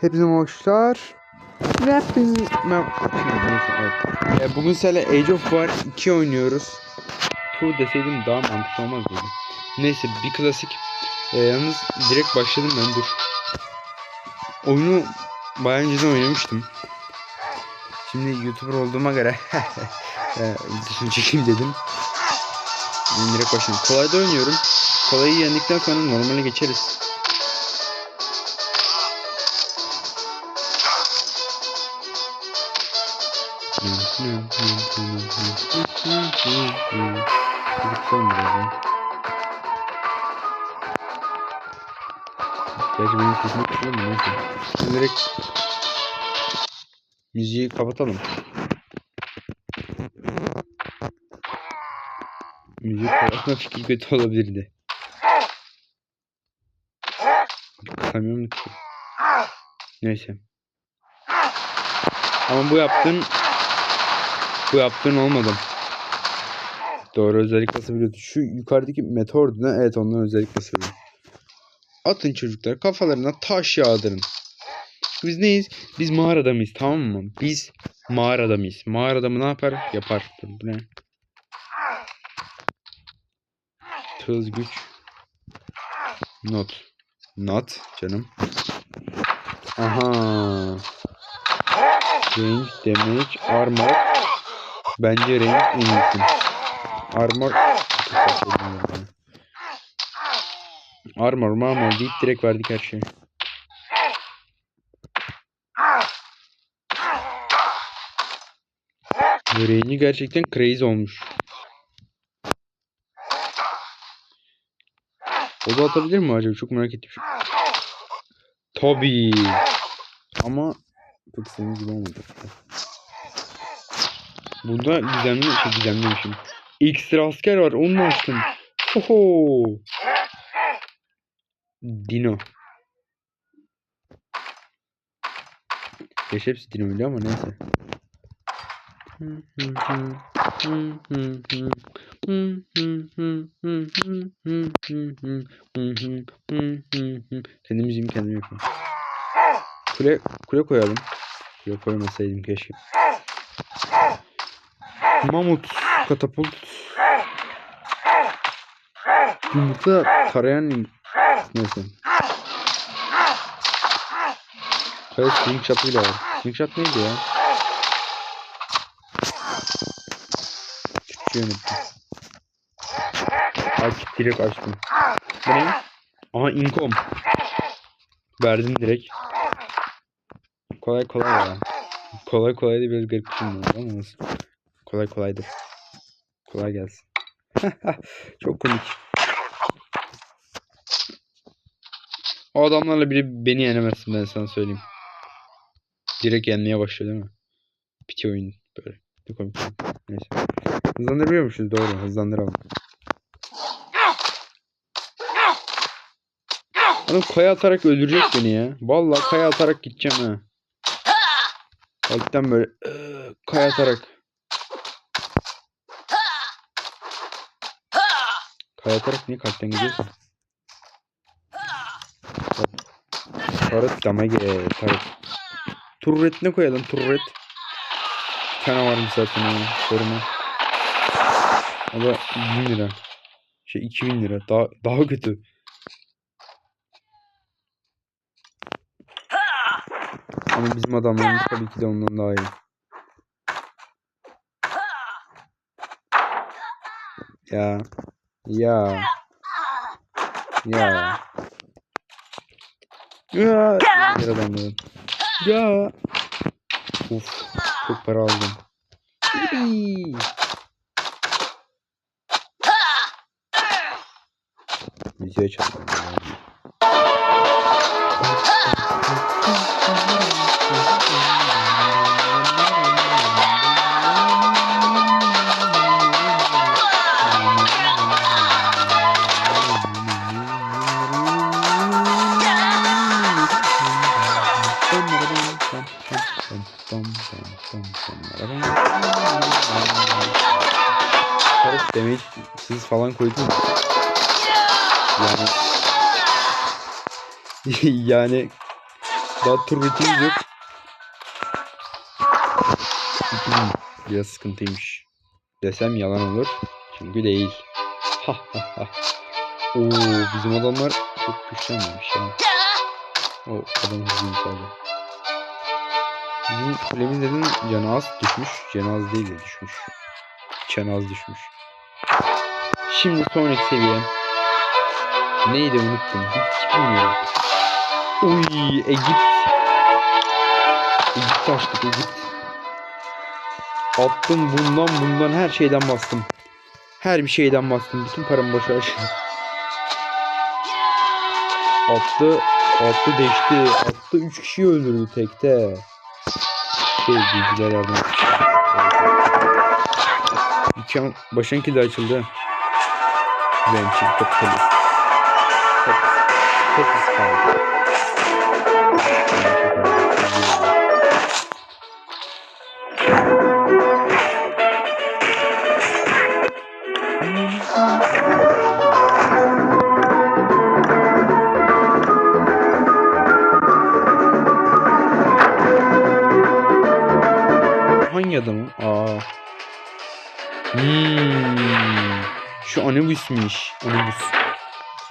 Hepinize hoşlar. Hepiniz... Ben... Bugün sizlerle Age of War 2 oynuyoruz. 2 deseydim daha mantıklı olmaz mıydı? Neyse bir klasik. Ee, yalnız direkt başladım ben dur. Oyunu bayağı önceden oynamıştım. Şimdi YouTuber olduğuma göre e, dışını çekeyim dedim. Şimdi direkt başlayayım. Kolayda oynuyorum. Kolayı yendikten sonra normale geçeriz. Ya. Gerçi benim sesimi kısıyor mu neyse. Direkt müziği kapatalım. Müziği kapatma fikri kötü olabilirdi. Mu çıkıyor? Neyse. Ama bu yaptığın bu yaptığın olmadı. Doğru özellik basabiliyordu. Şu yukarıdaki meteordu ne? Evet ondan özellik basabiliyor. Atın çocuklar kafalarına taş yağdırın. Biz neyiz? Biz mağarada mıyız tamam mı? Biz mağarada mıyız? Mağarada mı ne yapar? Yapar. Bu ne? Tığız güç. Not. Not canım. Aha. Range, damage, armor. Bence range en iyisi. Armor. Armor, marmor deyip direkt verdik her şeyi. Range'i gerçekten crazy olmuş. O da atabilir mi acaba? Çok merak ettim. Tabii. Ama pek senin gibi olmadı. Bunda gizemli şey gizemli demişim. Ekstra asker var. Onu açtım. Oho. Dino. Geç hepsi Dino öyle ama neyse. Kendi müziğimi kendim yapıyorum. Kule, kule koyalım. Kule koymasaydım keşke. Mamut katapult. Yumurta tarayan neyse. Hayır slingshot bile var. Slingshot neydi ya? Türkçe unuttum. Aç direkt açtım. Bu ne? Aha inkom. Verdim direkt. Kolay kolay ya. Kolay kolay da biraz garip bir şey ama olsun. Kolay kolaydır. Kolay gelsin. Çok komik. O adamlarla biri beni yenemezsin ben sana söyleyeyim. Direkt yenmeye başlıyor değil mi? Bitiyor oyun böyle. Ne komik. Neyse. Hızlandırabiliyormuşuz doğru. Hızlandıralım. Adam kaya atarak öldürecek beni ya. Vallahi kaya atarak gideceğim ha. Kalpten böyle kaya atarak. Kaya atarak niye kalpten gidiyorsun? Tarıt damage tarıt. Turretine koyalım turret. Bir tane varmış zaten onun koruma. O da 1000 lira. Şey 2000 lira. Daha, daha kötü. Ama bizim adamlarımız tabii ki de ondan daha iyi. Ya. Ya. Ya. Ya. Diğer adamların. Ya. Uf. Çok para aldım. Yippee. Müziği demeyi siz falan koydun mu? Yani yani daha tur bitirimiz yok. 2000 biraz sıkıntıymış. Desem yalan olur. Çünkü değil. Ha. Oo bizim adamlar çok güçlenmemiş ya. O adam hızlıymış abi. Bizim kulemiz neden canı az düşmüş? Canı az değil de düşmüş. Canı az düşmüş. Şimdi sonraki seviye. Neydi unuttum. Hiç bilmiyorum. Uy Egipt. Egipt açtık Egipt. Attım bundan bundan her şeyden bastım. Her bir şeyden bastım. Bütün paramı boşa harcadım. Attı. Attı deşti. Attı 3 kişiyi öldürdü tekte. Şey bilgiler etti. Dükkan başınki de açıldı. Venture Capitalist. Çok, çok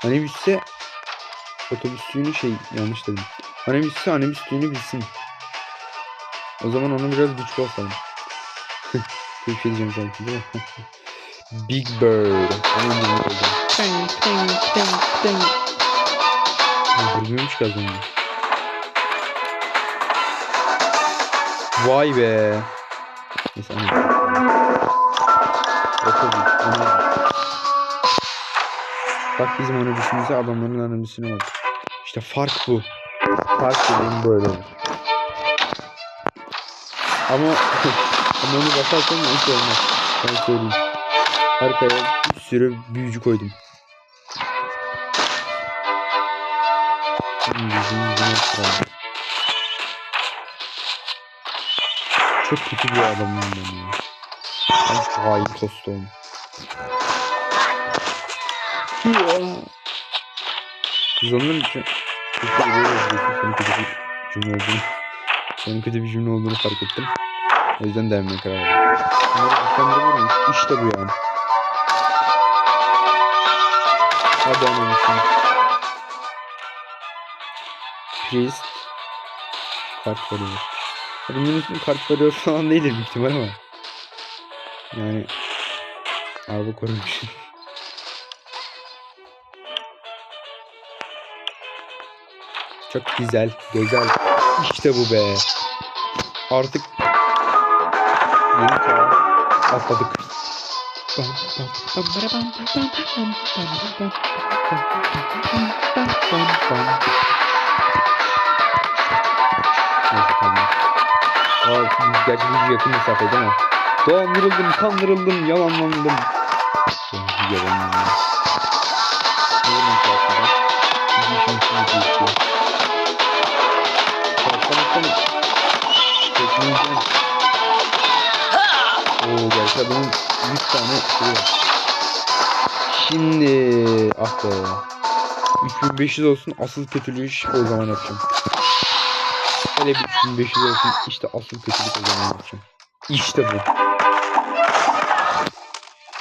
Anubis'e otobüsçüğünü şey yanlış dedim. Anubis'e Anubis'çüğünü bilsin. O zaman onu biraz güç basalım. Bir şey diyeceğim sanki değil mi? Big Bird. Teng teng teng. Ha, Durmuyormuş ki az önce. Vay be. Neyse hani. Bizim anabisimize adamların anabisine bak. İşte fark bu. Fark dediğim böyle olur. Ama ama onu basarsan hiç olmaz. Ben söyleyeyim. Arkaya bir sürü büyücü koydum. Çok kötü bir adamım ben ya. Ben hain tostum. Kızanların için kötü bir Senin kötü bir cümle olduğunu Senin kötü bir cümle olduğunu fark ettim. O yüzden denemeye karar verdim. Bunları. İşte bu yani. Hadi anlamışsın. Priest. Kart veriyor. Bunun ismi kart veriyor falan değildir büyük ihtimal ama. Yani araba korumuş. Çok güzel, güzel. İşte bu be. Artık yeni çağa atladık. Aa, gerçi yakın mesafe değil mi? Dolandırıldım, kandırıldım, yalanlandım. Yalanlandım. Ne zaman çarptı Çarpmamışsam teknolojiden Oo gerçi adamın 100 tane şey var. Şimdi ah be. 3500 olsun asıl kötülüğü o zaman yapacağım. Hele bir 3500 olsun işte asıl kötülük o zaman yapacağım. İşte bu.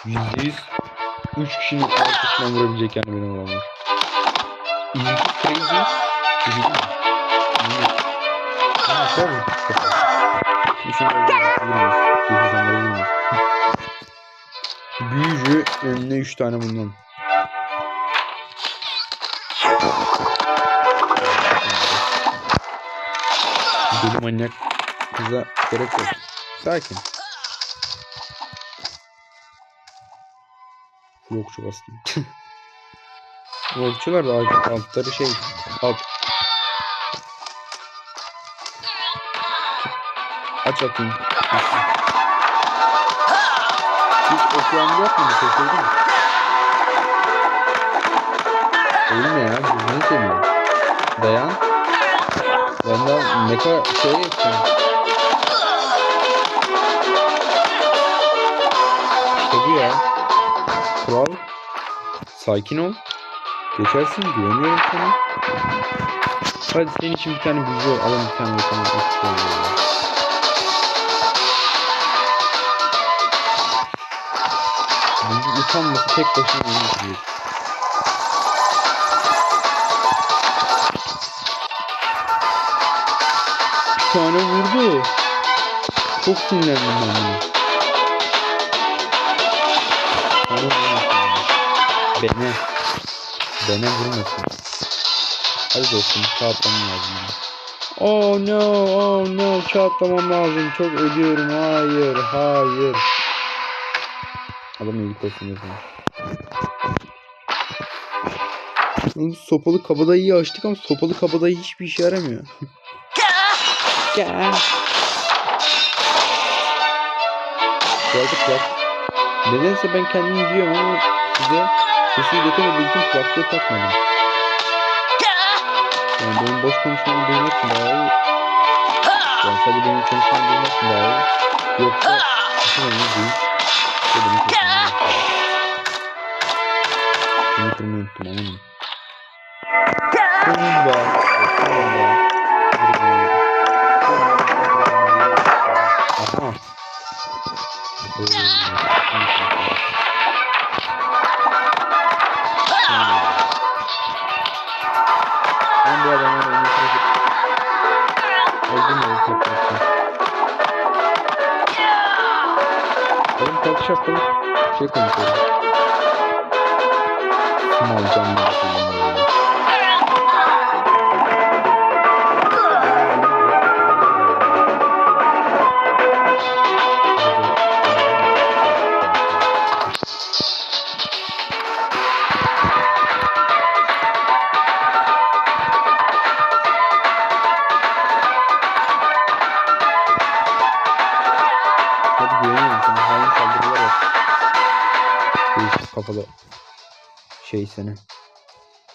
%100 3 kişinin arkasından vurabilecek yani benim adamlar. Is it crazy? Üzüldün mü? İyi. Tabii. Düşünüyorum. Bilmiyoruz. Büyücü önüne 3 tane bundan. Deli manyak kıza gerek yok. Sakin. Yokçu bastım. Yokçular da alt- altları şey alt. Aç atayım. Hiç okyandı yapmadı şaşırdın mı? Ölme ya gözünü seveyim. Dayan. Ben daha kadar şey yapacağım. İşte ya. Kral. Sakin ol. Geçersin güveniyorum sana. Hadi senin için bir tane buzu alalım bir tane yapalım. Buzu utanması tek başına bitiriyor. Bir tane vurdu. Çok sinirlendim ben buna. Bana vurmasın. Bene. Bene vurmasın. Hadi dostum çarpmam lazım. Oh no, oh no, çarpmam lazım. Çok ölüyorum. Hayır, hayır. Adam iyilik olsun yazın. Oğlum sopalı kabadayıyı açtık ama sopalı kabadayı hiçbir işe yaramıyor. Gel. Geldik bak. Nedense ben kendim diyorum ama size sesi iletemediğim için kulaklığı takmadım. Yani benim boş konuşmamı duymak için daha iyi. Yani sadece benim konuşmamı duymak için daha iyi. Yoksa oyunu duyup iyi. Bunu. Sonunda. Aha. Oğlum kalkış yapalım. Kafalı şey seni.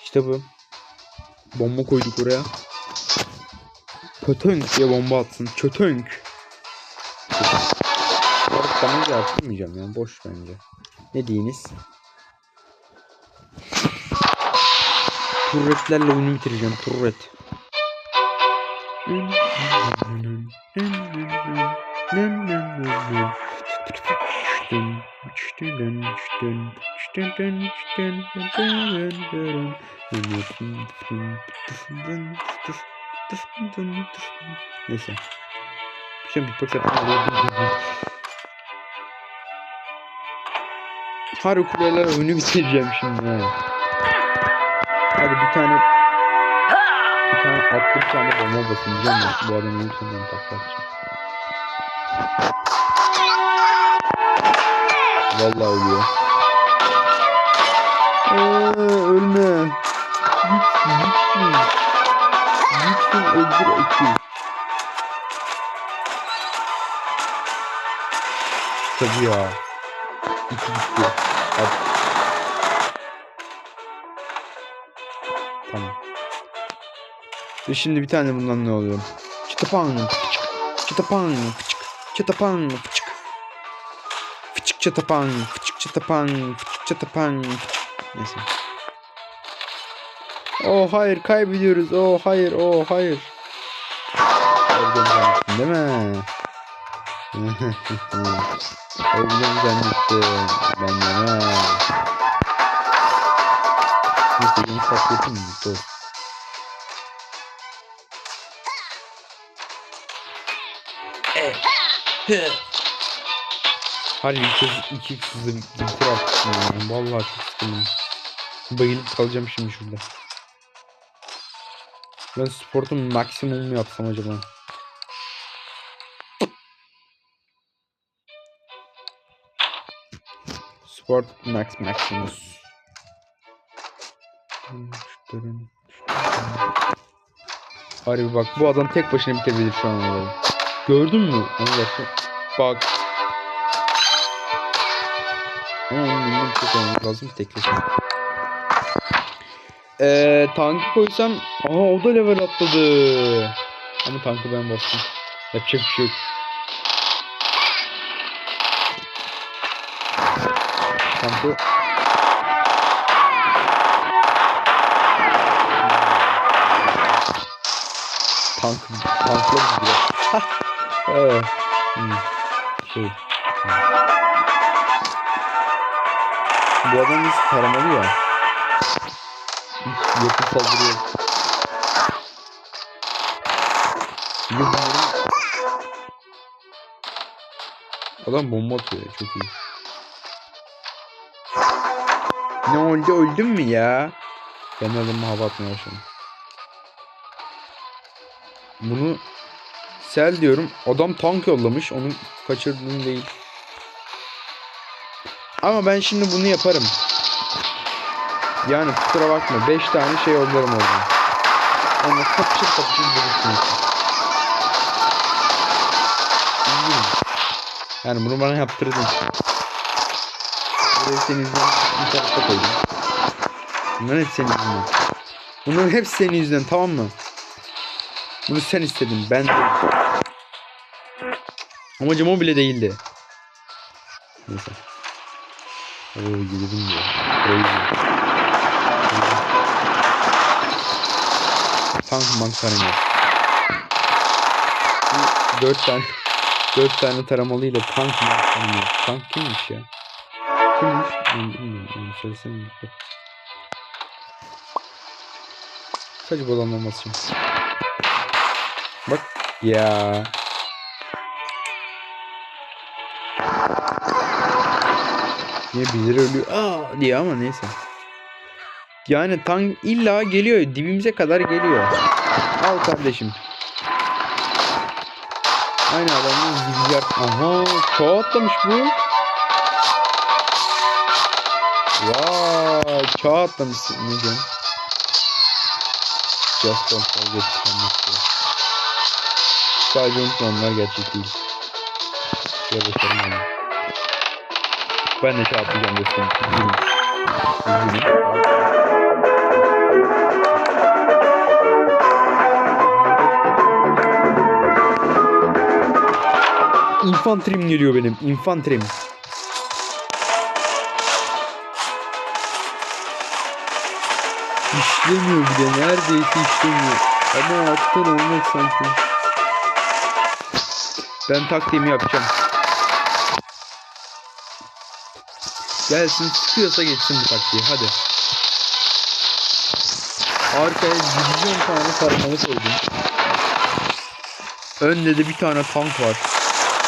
İşte bu. Bomba koyduk oraya. Kötönk diye bomba atsın. Kötönk. Arada damage arttırmayacağım yani. Boş bence. Ne diyiniz? Turretlerle oyunu bitireceğim. Turret. Neyse. Şey beatbox yapmam Harikuleler oyunu bitireceğim şimdi. ha. Hadi bir tane bir tane atlı bir tane bomba basın diyeceğim ya. Bu adam ölüm sonundan taklatacağım. Vallahi ölüyor. Aa, ölme. Gitsin gitsin. Gitsin öldür eki. Tabii ya. İki gitti. Hadi. Tamam. Ve şimdi bir tane bundan ne oluyor? Çıtapan fıçık. Çıtapan fıçık. Çıtapan fıçık. Fıçık çıtapan fıçık çıtapan fıçık çıtapan fıçık. Neyse. Oh hayır kaybediyoruz. Oh hayır oh hayır. Öldüm değil mi? Öldüm zannettim. Ben yemem. Neyse yeni saklayayım mı? Dur. Harbi iki, iki kızı bitir artık ya. Vallahi çok sıkıldım. Bayılıp kalacağım şimdi şurada. Ben sportu maksimum mu yapsam acaba? Sport max maximus. Harbi bak bu adam tek başına bitebilir şu an. Gördün mü? Bak. Ama onun lazım ki Eee tankı koysam Aa o da level atladı. Ama tankı ben bastım. Yapacak bir şey yok. Tankı tank tanklar gibi. evet. Hmm. Şey. hmm. Bu adam taramalı ya. Yakın saldırıyor. Bir de. Adam bomba atıyor ya, çok iyi. Ne oldu öldün mü ya? Ben adamı hava atmaya başladım. Bunu sel diyorum. Adam tank yollamış. Onu kaçırdığım değil. Ama ben şimdi bunu yaparım. Yani kusura bakma. 5 tane şey yollarım orada. Ama kapışır kapışır bulursunuz. Yani bunu bana yaptırdın. Burayı senin yüzünden bir koydum. Bunların hep senin yüzünden. Bunların hep senin yüzünden tamam mı? Bunu sen istedin ben değil. Amacım o bile değildi. Neyse. Oo gidelim diyor. Crazy. Tank mank taramıyor. Bu Dört tane dört tane taramalıyla tank mank taramıyor. Tank kimmiş ya? Kimmiş? Ben bilmiyorum. Yani söylesene. Dur. Sadece dolanmaması için. Bak. Ya. Niye birileri ölüyor? Aa diye ama neyse. Yani tank illa geliyor. Dibimize kadar geliyor. Al kardeşim. Aynı adamın zilyer. Aha çağ atlamış bu. Vay çağ atlamışsın. Ne diyorsun? Just don't forget to. Sadece unutma onlar gerçek değil. Ya başarım. Ben de şey yapmayacağım dostum. İnfantrim geliyor benim. İnfantrim. İşlemiyor bile. Neredeyse işlemiyor. Ama alttan olmaz sanki. Ben taktiğimi yapacağım. Gelsin sıkıyorsa geçsin bu taktiği hadi. Arkaya milyon tane sarmalı koydum. Önde de bir tane tank var.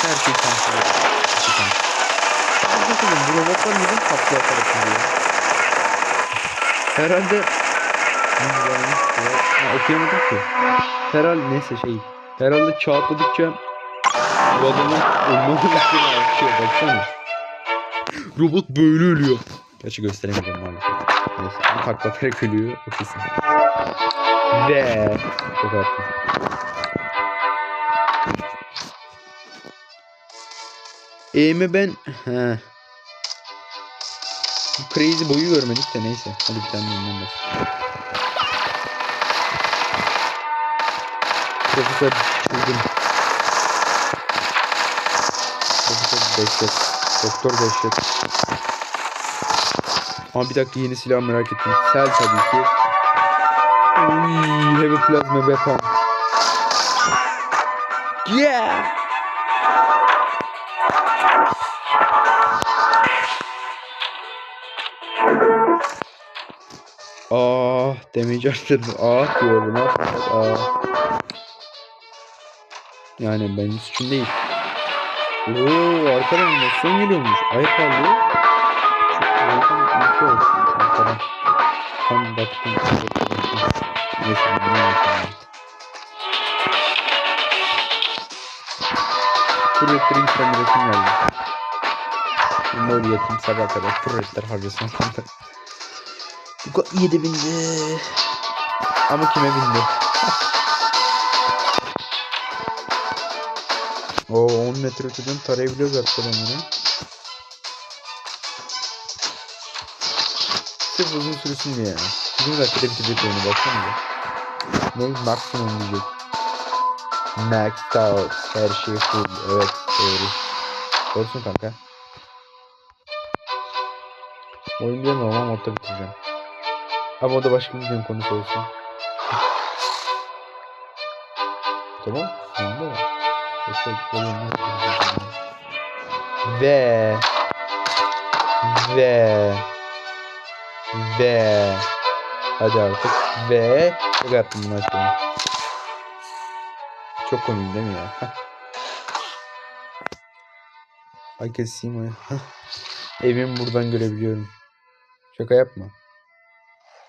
Her şey tank var. İki tank. Bakalım bu robotlar neden tatlı atarak gidiyor? Herhalde ha, okuyamadım ki. Herhalde neyse şey. Herhalde çağatladıkça bu adamın ölmesi üstüne artıyor. Baksana. Robot böyle ölüyor. Gerçi gösteremeyeceğim maalesef. Neyse. Bu taklatarak ölüyor. O kesin. Ve çok attım. Eğimi ben... He. Bu crazy boyu görmedik de neyse. Hadi bir tane ondan bas. Profesör çılgın. Profesör dehşet. Doktor dehşet. Ama bir dakika yeni silah merak ettim. Sel tabii ki. Uy, heavy plasma weapon. Yeah! Ah, damage arttırdı. Ah diyor buna. Ah. Yani benim suçum değil. Oo, arkadan animasyon geliyormuş. Ay parlıyor. Çok harika bir şey olsun. Arkadan. Tam baktım. Neyse bunu yapalım. Turretler insan resim geldi. Şimdi öyle yatayım sabah kadar turretler harcasam. Bu iyi de bindi. Ama kime bindi? O 10 metre öteden tarayabiliyoruz adamları. Sırf uzun sürsün diye yani. 20 dakikada bitirecek oyunu baksana. Ne maksimum diyecek. Maxed out. Her şey full. Evet doğru. Doğrusun kanka. Oyun diye normal modda bitireceğim. Ama o da başka bir videonun konusu olsun. Tamam. Sonunda var. Böyle olmaz. Ve ve ve hadi artık ve çok yaptım bunu açalım. Çok komik değil mi ya? I can see my... Evimi buradan görebiliyorum. Şaka yapma.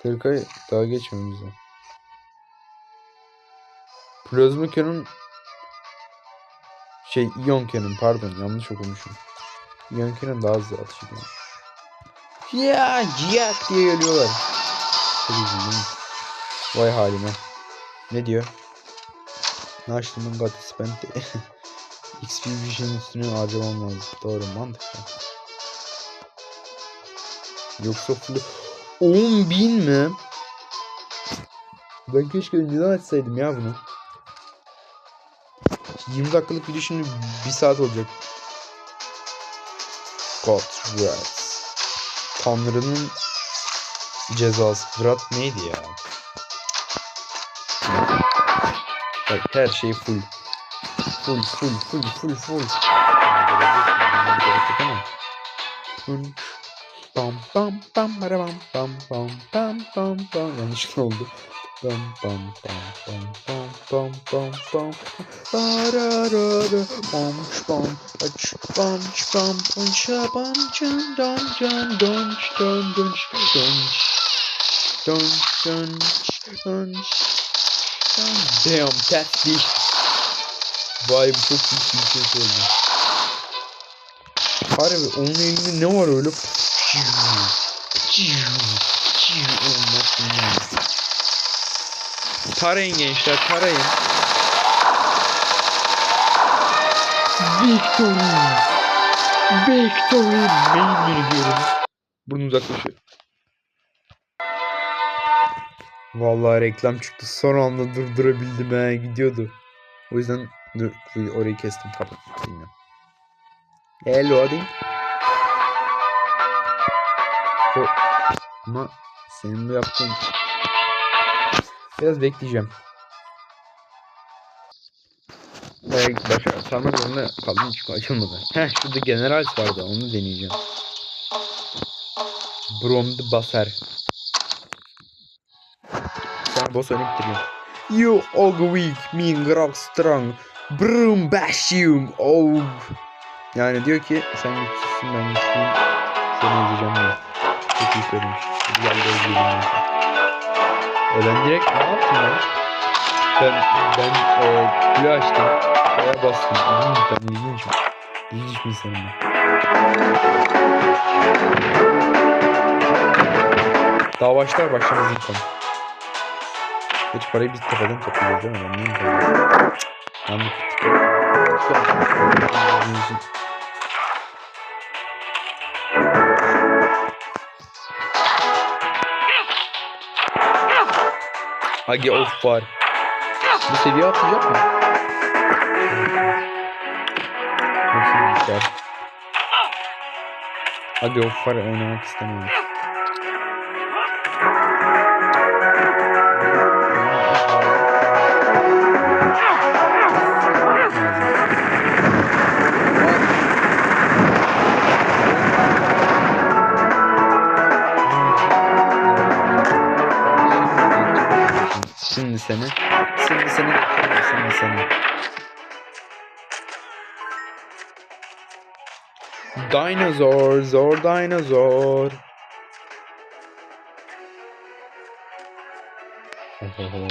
Kırkay daha geçmemiz lazım. Plazma Canon şey iyon Canon pardon yanlış okumuşum. İyon Canon daha hızlı atış. Ya ciyak diye geliyorlar. Vay halime. Ne diyor? Naşlı'nın got spent XP Vision üstüne harcamam lazım. Doğru mantıklı. Yoksa full 10 bin mi? Ben keşke önceden açsaydım ya bunu. 20 dakikalık video şimdi 1 saat olacak. God Wrath. Tanrı'nın cezası. Wrath neydi ya? Bak her şey full. Full full full full full. Full. Bam bam bam bam bam bam bam bam yanlışlıkla oldu. Bam bam bam bam bararara bam bam aç bam bam punça bam can don can don don don don don don don Damn that's the Vay bu çok büyük bir şey söyledi. Harbi onun elinde ne var öyle? Tarayın gençler tarayın. Victory. Victory. Main diyorum. Burnum uzaklaşıyor. Vallahi reklam çıktı. Son anda durdurabildim he. Gidiyordu. O yüzden dur, orayı kestim. Kapat. Bilmiyorum. Hello hadi. Ama senin bu yaptığın biraz bekleyeceğim. Belki başa sarmak zorunda kaldım çünkü açılmadı. Heh şurada general vardı onu deneyeceğim. Brom'da basar. Sen boss oyunu bitiriyorum. You og weak, mean grog strong. Brum bashing og. Yani diyor ki sen güçsüzsün ben güçlüyüm. Seni ezeceğim diyor. Çok iyi söylemiş. Güzel ben. E ben direkt ne yaptım ben? Ben, ben e, kule açtım. Kaya bastım. Hmm, ben ilginç. İlginç bir insanım ben. Daha başlar başlamaz ilk konu. Hiç parayı biz tepeden toplayacağız değil mi? Ben neyim böyle? Yandık. Hagi ou fora. Você viu outro já? Hagi ou fora, é não quis também. Seni. Şimdi seni. Şimdi seni. Dinosaur, zor. Ohoho.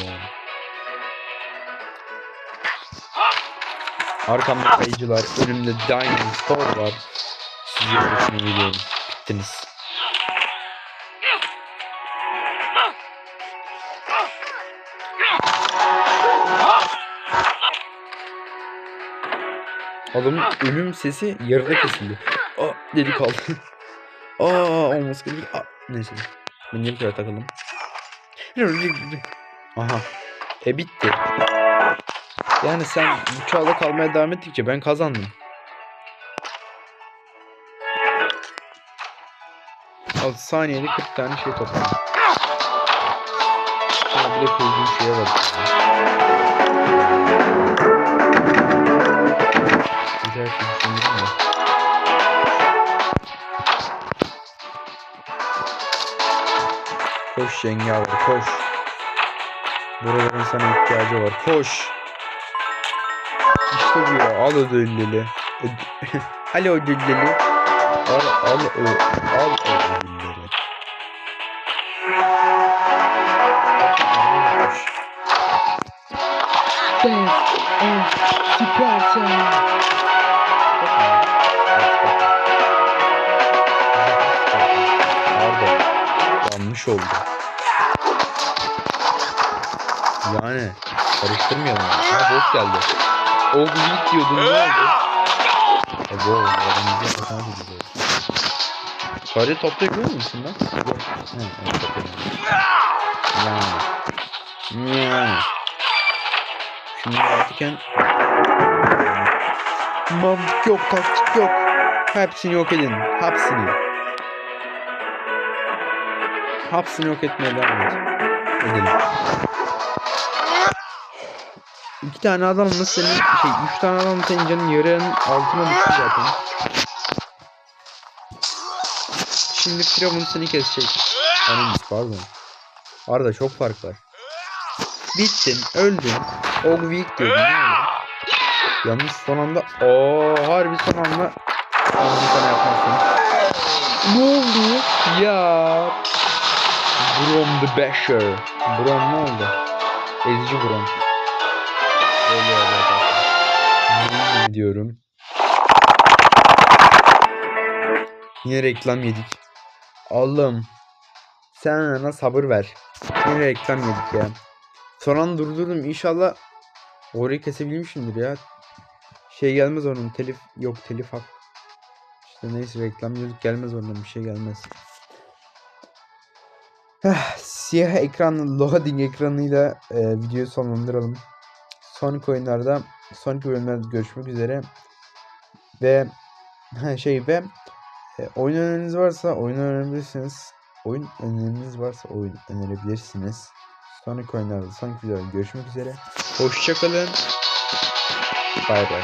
Arkamda kayıcılar, önümde dinosaur var. Sizi hoşuna gidiyorum. Bittiniz. Adamın ölüm sesi yarıda kesildi. Aa dedi kaldı. Aa olması gerekiyor. Aa, neyse. Ben yeni kere takalım. Aha. E bitti. Yani sen bu çağda kalmaya devam ettikçe ben kazandım. Al saniyede 40 tane şey topladım. Ha bir de koyduğum şeye bak. Gezersin. Koş yenge var koş. Buraların sana ihtiyacı var koş. İşte bu ya al ödülleli. al ödülleli. Al al o al ödülleri. Dance and Superstar. Yanlış oldu. Yani karıştırmayalım. Ha boss geldi. O büyük diyordun ne oldu? E bu oldu. Aramızda bir tane çocuk oldu. Parayı toplayabiliyor musun lan? Yok. Evet, toplayamıyorum. Yani. Yani. Şimdi mantıken mantık yok, taktik yok. Hepsini yok edin. Hepsini. Hepsini yok etmeye devam. Edelim. İki tane adamla senin şey üç tane adamla senin canın yarının altına düştü zaten. Şimdi Firavun seni kesecek. Anam pardon. Arada çok fark var. Bittin, öldün. Og weak diyordun? Yalnız son anda ooo harbi son anda Onu sana yapmazsın. Ne oldu? Ya Brom the Basher. Brom ne oldu? Ezici Brom. Öyle öyle ediyorum. Yine reklam yedik. Allah'ım. Sen bana sabır ver. Yine reklam yedik ya. Son an durdurdum. İnşallah orayı kesebilmişimdir ya. Şey gelmez onun. Telif yok telif hak. İşte neyse reklam yedik gelmez oradan bir şey gelmez. Siyah ekran loading ekranıyla e, videoyu sonlandıralım. Sonraki oyunlarda sonraki bölümlerde görüşmek üzere. Ve şey ve e, oyun öneriniz varsa oyun önerebilirsiniz. Oyun öneriniz varsa oyun önerebilirsiniz. Sonraki oyunlarda sonraki videolarda görüşmek üzere. Hoşçakalın. Bay bay.